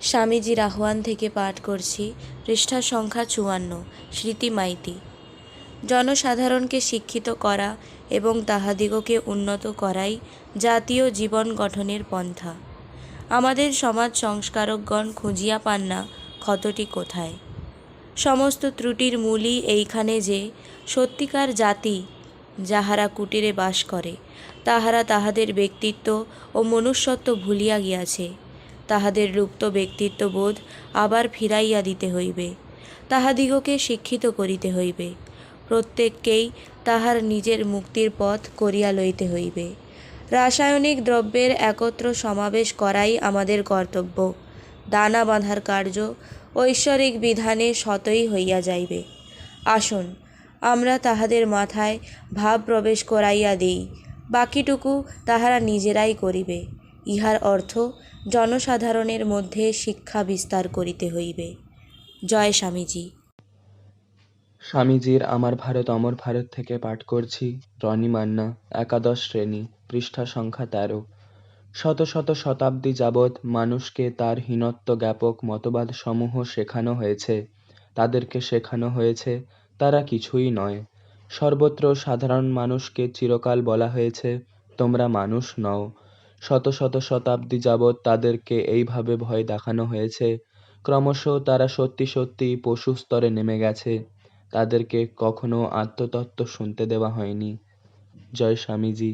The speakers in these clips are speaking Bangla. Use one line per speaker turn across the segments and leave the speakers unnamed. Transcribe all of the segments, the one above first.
স্বামীজির আহ্বান থেকে পাঠ করছি, পৃষ্ঠা সংখ্যা চুয়ান্ন, স্মৃতি মাইতি। জনসাধারণকে শিক্ষিত করা এবং তাহাদিগকে উন্নত করাই জাতীয় জীবন গঠনের পন্থা। আমাদের সমাজ সংস্কারকগণ খুঁজিয়া পান না ক্ষতটি কোথায়। সমস্ত ত্রুটির মূলই এইখানে যে, সত্যিকার জাতি যাহারা কুটিরে বাস করে, তাহারা তাহাদের ব্যক্তিত্ব ও মনুষ্যত্ব ভুলিয়া গিয়াছে। তাহাদের লুপ্ত ব্যক্তিত্ব বোধ আবার ফিরাইয়া দিতে হইবে, তাহাদিগকে শিক্ষিত করিতে হইবে, প্রত্যেককেই তাহার নিজের মুক্তির পথ করিয়া লইতে হইবে। রাসায়নিক দ্রব্যের একত্র সমাবেশ করাই আমাদের কর্তব্য, দানা বাঁধার কার্য ঐশ্বরিক বিধানে শতই হইয়া যাইবে। আসুন, আমরা তাহাদের মাথায় ভাব প্রবেশ করাইয়া দিই, বাকিটুকু তাহারা নিজেরাই করিবে। ইহার অর্থ, জনসাধারণের মধ্যে শিক্ষা বিস্তার করিতে হইবে। জয় স্বামীজি।
স্বামীজির আমার ভারত অমর ভারত থেকে পাঠ করছি রনি মান্না, একাদশ শ্রেণি, পৃষ্ঠা সংখ্যা তেরো। শত শত শতাব্দী যাবৎ মানুষকে তার হীনত্ব জ্ঞাপক মতবাদ সমূহ শেখানো হয়েছে। তাদেরকে শেখানো হয়েছে, তারা কিছুই নয়। সর্বত্র সাধারণ মানুষকে চিরকাল বলা হয়েছে, তোমরা মানুষ নও। শত শত শতাব্দী যাবৎ তাদেরকে এইভাবে ভয় দেখানো হয়েছে। ক্রমশ তারা সত্যি সত্যি পশু স্তরে নেমে গেছে। তাদেরকে কখনো আত্মতত্ত্ব শুনতে দেওয়া হয়নি। জয় স্বামীজি।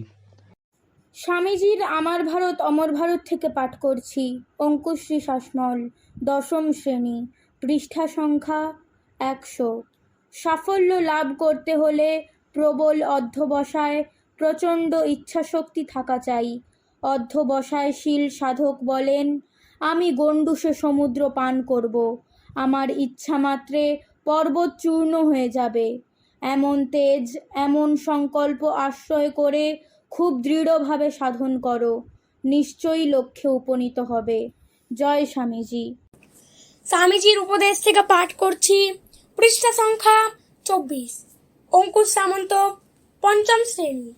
স্বামীজির আমার ভারত অমর ভারত থেকে পাঠ করছি। অঙ্কুশ্রী শাসমল, দশম শ্রেণি, পৃষ্ঠা সংখ্যা একশো। সাফল্য লাভ করতে হলে প্রবল অধ্যবসায়, প্রচণ্ড ইচ্ছাশক্তি থাকা চাই। অধ্যবসায় শীল সাধক বলেন, আমি গণ্ডুসে সমুদ্র পান করব। আমার ইচ্ছা মাত্রে পর্বত চূর্ণ হয়ে যাবে। এমন তেজ, এমন সংকল্প আশ্রয় করে খুব দৃঢ়ভাবে সাধন করো। নিশ্চয়ই লক্ষ্যে উপনীত হবে। জয় স্বামীজি।
স্বামীজির উপদেশ থেকে পাঠ করছি। পৃষ্ঠা সংখ্যা চব্বিশ। অঙ্কুশ সামন্ত, পঞ্চম শ্রেণি।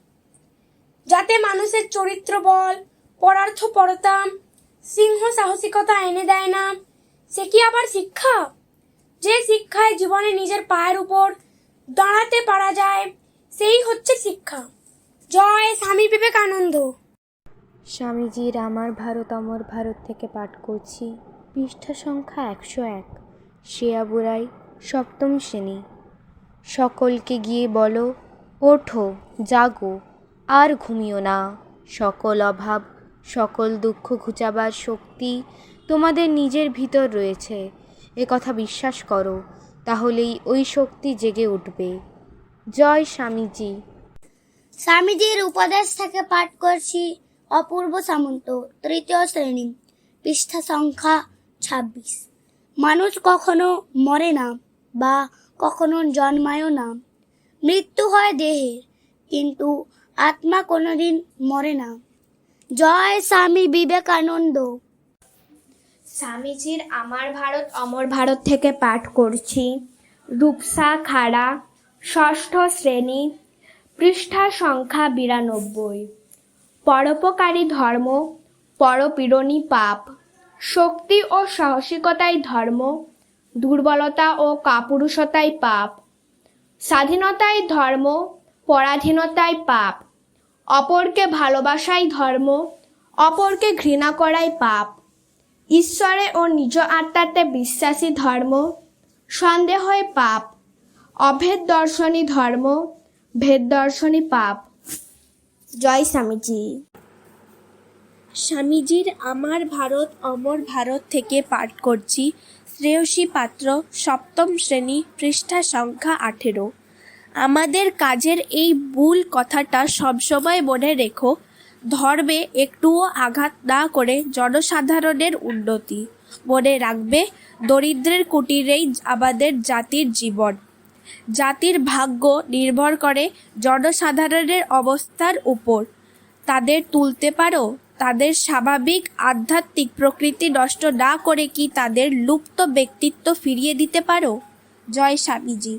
যাতে মানুষের চরিত্র বল পরার্থপরতা সিংহ সাহসিকতা এনে দেয় না। সে কি আবার শিক্ষা? যে শিক্ষায় জীবনে নিজের পায়ের উপর দাঁড়াতে পারা যায়, সেই হচ্ছে শিক্ষা। জয় স্বামী বিবেকানন্দ।
স্বামীজির আমার ভারত অমর ভারত থেকে পাঠ করছি। পৃষ্ঠা সংখ্যা একশো এক। শ্রেয়া বুড়াই সপ্তম শ্রেণি। সকলকে গিয়ে বলো, ওঠো, জাগো। আর ঘুমিও না। সকল অভাব, সকল দুঃখ ঘুচাবার শক্তি তোমাদের নিজের ভিতর রয়েছে। এ কথা বিশ্বাস করো, তাহলেই ওই শক্তি জেগে উঠবে। জয় স্বামীজি।
স্বামীজির উপদেশ থেকে পাঠ করছি অপূর্ব সামন্ত, তৃতীয় শ্রেণি, পৃষ্ঠা সংখ্যা ছাব্বিশ। মানুষ কখনো মরে না বা কখনো জন্মায়ও না। মৃত্যু হয় দেহের, কিন্তু আত্মা কোনোদিন মরে না। জয় স্বামী বিবেকানন্দ।
স্বামীজির আমার ভারত, অমর ভারত থেকে পাঠ করছি। রূপসা খাড়া, ষষ্ঠ শ্রেণি, পৃষ্ঠা সংখ্যা বিরানব্বই। পরোপকারী ধর্ম, পরপীড়নী পাপ। শক্তি ও সাহসিকতাই ধর্ম, দুর্বলতা ও কাপুরুষতাই পাপ। স্বাধীনতাই ধর্ম, পরাধীনতাই পাপ। অপরকে ভালোবাসাই ধর্ম, অপরকে ঘৃণা করাই পাপ। ঈশ্বরে ও নিজ আত্মাতে বিশ্বাসী ধর্ম, সন্দেহই পাপ, অভেদ দর্শনী ধর্ম, ভেদ দর্শনী পাপ। জয় স্বামীজি।
স্বামীজির আমার ভারত, অমর ভারত থেকে পাঠ করছি। শ্রেয়সী পাত্র, সপ্তম শ্রেণি, পৃষ্ঠা সংখ্যা আঠেরো। আমাদের কাজের এই ভুল কথাটা সবসময় মনে রেখো। ধর্মে একটুও আঘাত না করে জনসাধারণের উন্নতি। মনে রাখবে, দরিদ্রের কুটিরেই আমাদের জাতির জীবন। জাতির ভাগ্য নির্ভর করে জনসাধারণের অবস্থার উপর। তাদের তুলতে পারো, তাদের স্বাভাবিক আধ্যাত্মিক প্রকৃতি নষ্ট না করে কি তাদের লুপ্ত ব্যক্তিত্ব ফিরিয়ে দিতে পারো? জয় স্বামীজি।